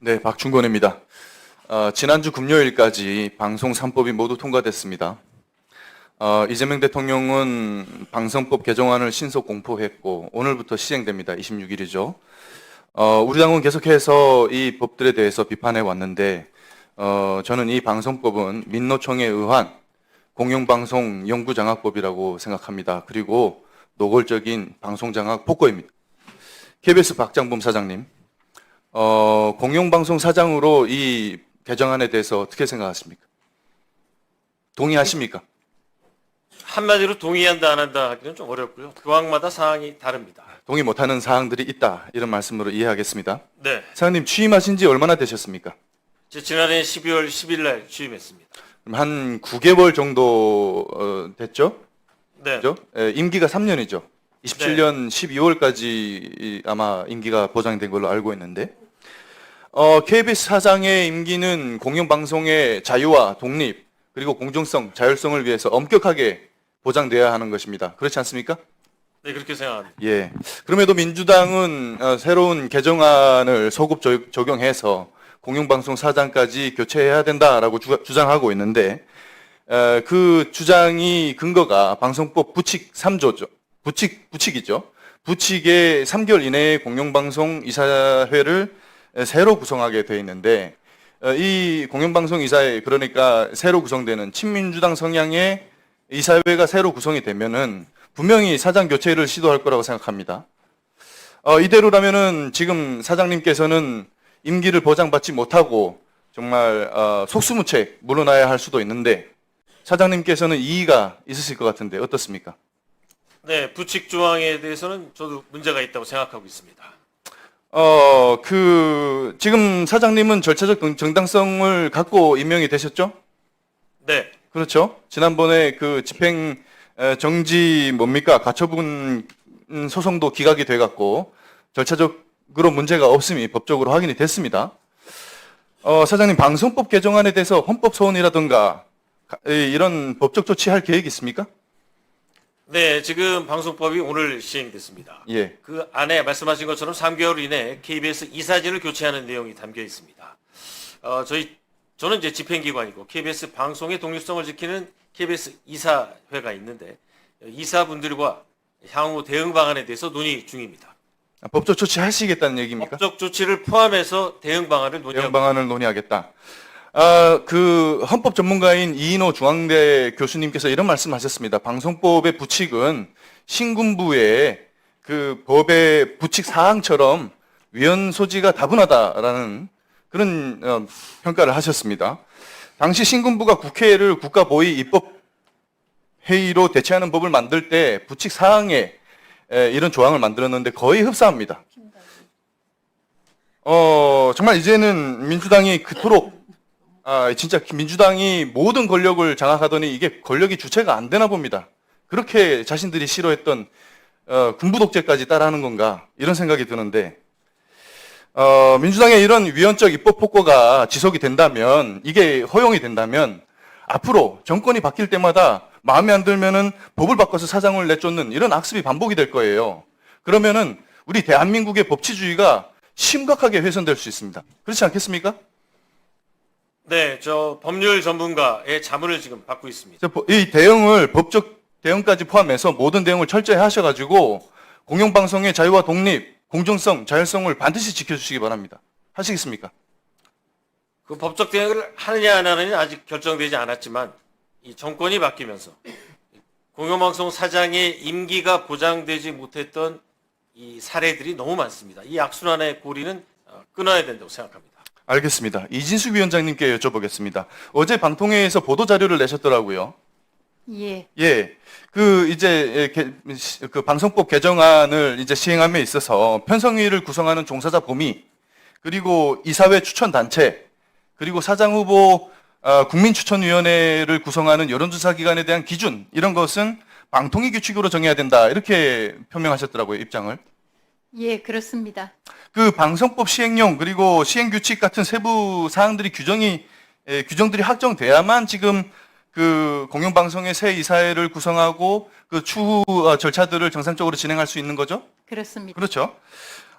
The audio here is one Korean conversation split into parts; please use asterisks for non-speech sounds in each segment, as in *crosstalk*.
네, 박충건입니다. 어, 지난주 금요일까지 방송 3법이 모두 통과됐습니다. 어, 이재명 대통령은 방송법 개정안을 신속 공포했고 오늘부터 시행됩니다. 26일이죠. 어, 우리 당은 계속해서 이 법들에 대해서 비판해 왔는데 어, 저는 이 방송법은 민노총에 의한 공영방송 연구장악법이라고 생각합니다. 그리고 노골적인 방송장악 폭거입니다. KBS 박장범 사장님, 어, 공영방송 사장으로 이 개정안에 대해서 어떻게 생각하십니까? 동의하십니까? 한마디로 동의한다 안 한다 하기는 좀 어렵고요. 교황마다 사항이 다릅니다. 동의 못하는 사항들이 있다 이런 말씀으로 이해하겠습니다. 네, 사장님 취임하신 지 얼마나 되셨습니까? 제 지난해 12월 10일 날 취임했습니다. 그럼 한 9개월 정도 어, 됐죠? 네, 그죠? 예, 임기가 3년이죠. 27년 12월까지 아마 임기가 보장된 걸로 알고 있는데 어, KBS 사장의 임기는 공영방송의 자유와 독립 그리고 공정성, 자율성을 위해서 엄격하게 보장돼야 하는 것입니다. 그렇지 않습니까? 네 그렇게 생각합니다. 예. 그럼에도 민주당은 어, 새로운 개정안을 소급 적- 적용해서 공영방송 사장까지 교체해야 된다라고 주, 장하고 있는데 어, 그 주장이 근거가 방송법 부칙 3조죠. 부칙 부칙이죠. 부칙의 3개월 이내에 공영방송 이사회를 새로 구성하게 돼 있는데 어, 이 공영방송 이사회 그러니까 새로 구성되는 친민주당 성향의 이사회가 새로 구성이 되면은 분명히 사장 교체를 시도할 거라고 생각합니다. 어, 이대로라면은 지금 사장님께서는 임기를 보장받지 못하고 정말 어, 속수무책 물러나야 할 수도 있는데 사장님께서는 이의가 있으실 것 같은데 어떻습니까? 네, 부칙 조항에 대해서는 저도 문제가 있다고 생각하고 있습니다. 어, 그 지금 사장님은 절차적 정- 정당성을 갖고 임명이 되셨죠? 네, 그렇죠. 지난번에 그 집행 에, 정지 뭡니까 가처분 음, 소송도 기각이 돼갖고 절차적으로 문제가 없음이 법적으로 확인이 됐습니다. 어, 사장님 방송법 개정안에 대해서 헌법 소원이라든가 이- 이런 법적 조치할 계획 있습니까? 네 지금 방송법이 오늘 시행됐습니다. 예. 그 안에 말씀하신 것처럼 3개월 이내 KBS 이사진을 교체하는 내용이 담겨 있습니다. 어, 저희 저는 이제 집행기관이고 KBS 방송의 독립성을 지키는 KBS 이사회가 있는데 이사분들과 향후 대응 방안에 대해서 논의 중입니다. 아, 법적 조치 하시겠다는 얘기입니까? 법적 조치를 포함해서 대응 방안을 논의하고 대응 방안을 논의하겠다. 아, 그 헌법 전문가인 이인호 중앙대 교수님께서 이런 말씀하셨습니다. 방송법의 부칙은 신군부의 그 법의 부칙 사항처럼 위헌 소지가 다분하다라는 그런 어, 평가를 하셨습니다. 당시 신군부가 국회를 국가보위 입법 회의로 대체하는 법을 만들 때 부칙 사항에 에, 이런 조항을 만들었는데 거의 흡사합니다. 어, 정말 이제는 민주당이 그토록, 아, 진짜 민주당이 모든 권력을 장악하더니 이게 권력이 주체가 안 되나 봅니다. 그렇게 자신들이 싫어했던, 어, 군부 독재까지 따라하는 건가, 이런 생각이 드는데, 어, 민주당의 이런 위헌적 입법 폭거가 지속이 된다면, 이게 허용이 된다면, 앞으로 정권이 바뀔 때마다 마음에 안 들면은 법을 바꿔서 사장을 내쫓는 이런 악습이 반복이 될 거예요. 그러면은 우리 대한민국의 법치주의가 심각하게 훼손될 수 있습니다. 그렇지 않겠습니까? 네, 저 법률 전문가의 자문을 지금 받고 있습니다. 저이 대응을 법적 대응까지 포함해서 모든 대응을 철저히 하셔가지고 공영방송의 자유와 독립, 공정성, 자율성을 반드시 지켜주시기 바랍니다. 하시겠습니까? 그 법적 대응을 하느냐 안 하느냐 아직 결정되지 않았지만 이 정권이 바뀌면서 공영방송 사장의 임기가 보장되지 못했던 이 사례들이 너무 많습니다. 이 악순환의 고리는 어, 끊어야 된다고 생각합니다. 알겠습니다. 이진숙 위원장님께 여쭤보겠습니다. 어제 방통위에서 보도 자료를 내셨더라고요. 예, 예, 그 이제 예, 그 방송법 개정안을 이제 시행함에 있어서 편성위를 구성하는 종사자 범위 그리고 이사회 추천 단체 그리고 사장 후보 어, 국민 추천 위원회를 구성하는 여론조사 기관에 대한 기준 이런 것은 방통위 규칙으로 정해야 된다 이렇게 표명하셨더라고요 입장을. 예, 그렇습니다. 그 방송법 시행령 그리고 시행 규칙 같은 세부 사항들이 규정이 에, 규정들이 확정돼야만 지금 그 공영방송의 새 이사회를 구성하고 그 추후 어, 절차들을 정상적으로 진행할 수 있는 거죠? 그렇습니다. 그렇죠.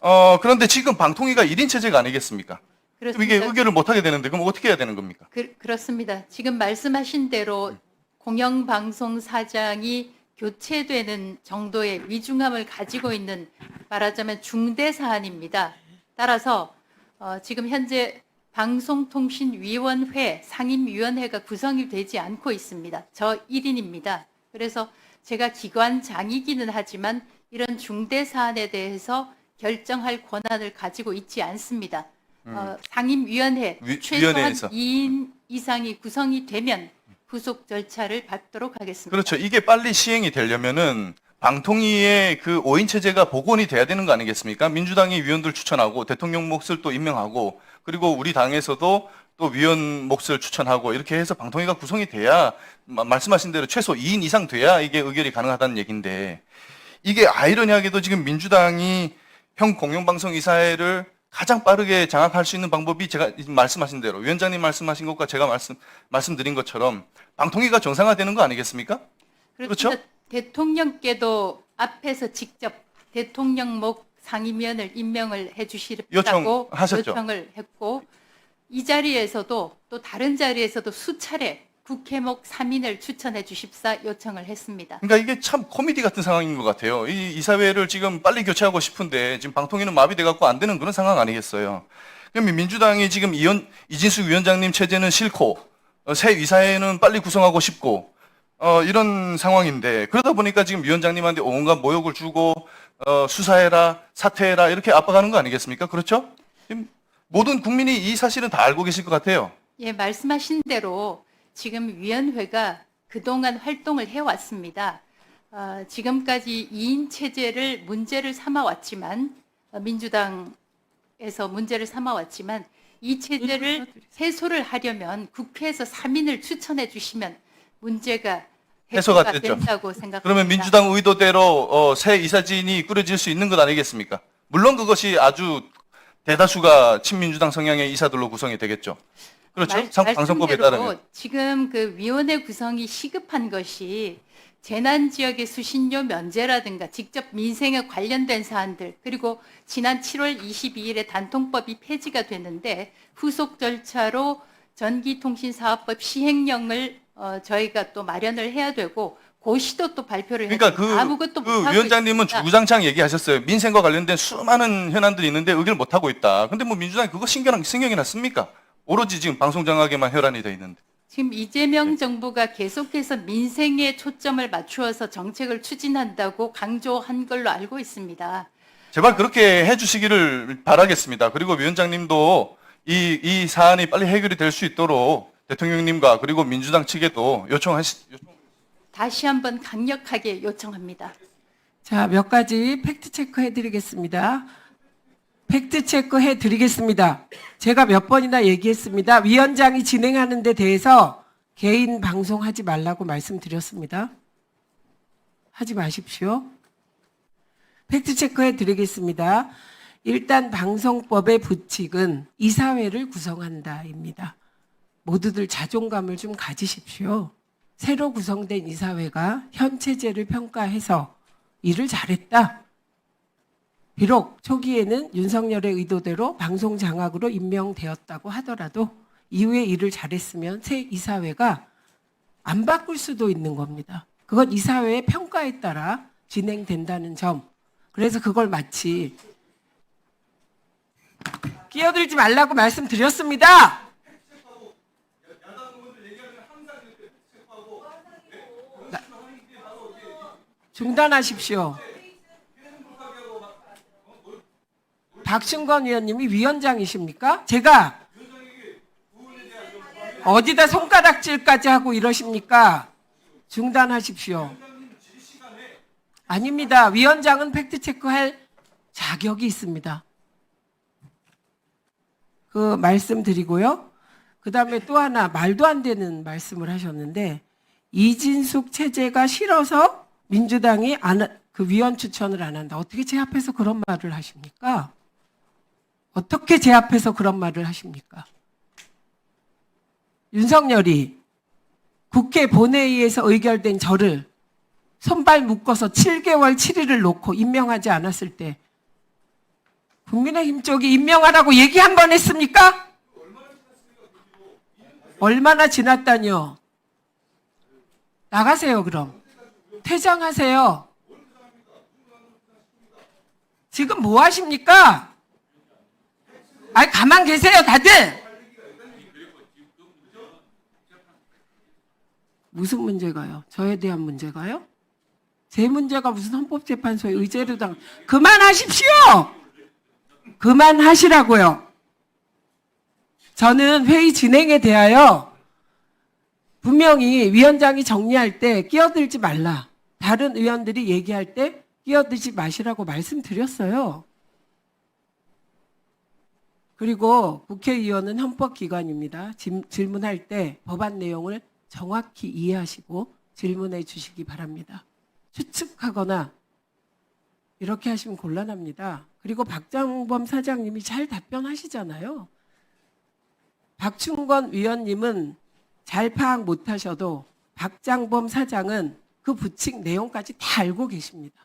어, 그런데 지금 방통위가 1인 체제가 아니겠습니까? 그렇습니다. 이게 의결을 못 하게 되는데 그럼 어떻게 해야 되는 겁니까? 그, 그렇습니다. 지금 말씀하신 대로 공영방송 사장이 교체되는 정도의 위중함을 가지고 있는 말하자면 중대 사안입니다. 따라서 어, 지금 현재 방송통신위원회 상임위원회가 구성이 되지 않고 있습니다. 저 1인입니다. 그래서 제가 기관장이기는 하지만 이런 중대 사안에 대해서 결정할 권한을 가지고 있지 않습니다. 어, 상임위원회 위- 최소한 위원회에서. 2인 이상이 구성이 되면 후속 절차를 밟도록 하겠습니다. 그렇죠. 이게 빨리 시행이 되려면은 방통위의 그 5인 체제가 복원이 돼야 되는 거 아니겠습니까? 민주당이 위원들 추천하고 대통령 몫을 또 임명하고 그리고 우리 당에서도 또 위원 몫을 추천하고 이렇게 해서 방통위가 구성이 돼야 마- 말씀하신 대로 최소 2인 이상 돼야 이게 의결이 가능하다는 얘기인데 이게 아이러니하게도 지금 민주당이 형 공영방송 이사회를 가장 빠르게 장악할 수 있는 방법이 제가 말씀하신 대로 위원장님 말씀하신 것과 제가 말씀 말씀드린 것처럼 방통위가 정상화되는 거 아니겠습니까? 그렇죠? 그렇습니다. 대통령께도 앞에서 직접 대통령 목 상임위원을 임명을 해주시라고 요청하셨죠? 요청을 했고 이 자리에서도 또 다른 자리에서도 수차례 국회목 3인을 추천해 주십사 요청을 했습니다. 그러니까 이게 참 코미디 같은 상황인 것 같아요. 이 이사회를 지금 빨리 교체하고 싶은데 지금 방통위는 마비돼 갖고 안 되는 그런 상황 아니겠어요. 그럼 민주당이 지금 이현, 이진수 위원장님 체제는 싫고 어, 새 이사회는 빨리 구성하고 싶고 어, 이런 상황인데 그러다 보니까 지금 위원장님한테 온갖 모욕을 주고 어, 수사해라 사퇴해라 이렇게 압박하는 거 아니겠습니까? 그렇죠? 지금 모든 국민이 이 사실은 다 알고 계실 것 같아요. 예, 말씀하신 대로 지금 위원회가 그동안 활동을 해왔습니다. 어, 지금까지 2인 체제를 문제를 삼아왔지만 어, 민주당에서 문제를 삼아왔지만 이 체제를 해소를 하려면 국회에서 3인을 추천해 주시면 문제가 해소가 해소가 됐죠. 된다고 *laughs* 생각합니다. 그러면 민주당 의도대로 어, 새 이사진이 꾸려질 수 있는 것 아니겠습니까? 물론 그것이 아주 대다수가 친민주당 성향의 이사들로 구성이 되겠죠. 그렇죠? 말- 상- 방송법에 따르면. 지금 그 위원회 구성이 시급한 것이 재난 지역의 수신료 면제라든가 직접 민생에 관련된 사안들 그리고 지난 7월 22일에 단통법이 폐지가 됐는데 후속 절차로 전기통신사업법 시행령을 어, 저희가 또 마련을 해야 되고 고시도 또 발표를 그러니까 그, 아무것도 그 못하고 위원장님은 있습니다. 주구장창 얘기하셨어요. 민생과 관련된 수많은 현안들이 있는데 의결을 못하고 있다. 근데 뭐 민주당이 그거 신경, 신경이 났습니까? 오로지 지금 방송 장악에만 혈안이 돼 있는데. 지금 이재명 정부가 계속해서 민생에 초점을 맞추어서 정책을 추진한다고 강조한 걸로 알고 있습니다. 제발 그렇게 해주시기를 바라겠습니다. 그리고 위원장님도 이, 이 사안이 빨리 해결이 될 수 있도록 대통령님과 그리고 민주당 측에도 요청하시, 요청 다시 한번 강력하게 요청합니다. 자, 몇 가지 팩트 체크 해 드리겠습니다. 팩트 체크 해 드리겠습니다. 제가 몇 번이나 얘기했습니다. 위원장이 진행하는 데 대해서 개인 방송하지 말라고 말씀드렸습니다. 하지 마십시오. 팩트 체크 해 드리겠습니다. 일단 방송법의 부칙은 이사회를 구성한다입니다. 모두들 자존감을 좀 가지십시오. 새로 구성된 이사회가 현 체제를 평가해서 일을 잘했다. 비록 초기에는 윤석열의 의도대로 방송 장악으로 임명되었다고 하더라도 이후에 일을 잘했으면 새 이사회가 안 바꿀 수도 있는 겁니다. 그건 이사회의 평가에 따라 진행된다는 점. 그래서 그걸 마치 끼어들지 말라고 말씀드렸습니다. 나- 중단하십시오. 박충건 위원님이 위원장이십니까? 제가 어디다 손가락질까지 하고 이러십니까? 중단하십시오. 아닙니다. 위원장은 팩트체크할 자격이 있습니다. 그 말씀드리고요. 그 다음에 또 하나 말도 안 되는 말씀을 하셨는데 이진숙 체제가 싫어서 민주당이 안, 그 위원 추천을 안 한다. 어떻게 제 앞에서 그런 말을 하십니까? 어떻게 제 앞에서 그런 말을 하십니까? 윤석열이 국회 본회의에서 의결된 저를 손발 묶어서 7개월 7일을 놓고 임명하지 않았을 때 국민의힘 쪽이 임명하라고 얘기 한 번 했습니까? 얼마나 지났다뇨? 나가세요, 그럼. 퇴장하세요. 지금 뭐 하십니까? 아니, 가만 계세요, 다들! 무슨 문제가요? 저에 대한 문제가요? 제 문제가 무슨 헌법재판소에 의제로 당, 그만하십시오! 그만하시라고요. 저는 회의 진행에 대하여 분명히 위원장이 정리할 때 끼어들지 말라. 다른 의원들이 얘기할 때 끼어들지 마시라고 말씀드렸어요. 그리고 국회의원은 헌법기관입니다. 질- 질문할 때 법안 내용을 정확히 이해하시고 질문해 주시기 바랍니다. 추측하거나 이렇게 하시면 곤란합니다. 그리고 박장범 사장님이 잘 답변하시잖아요. 박충건 위원님은 잘 파악 못하셔도 박장범 사장은 그 부칙 내용까지 다 알고 계십니다.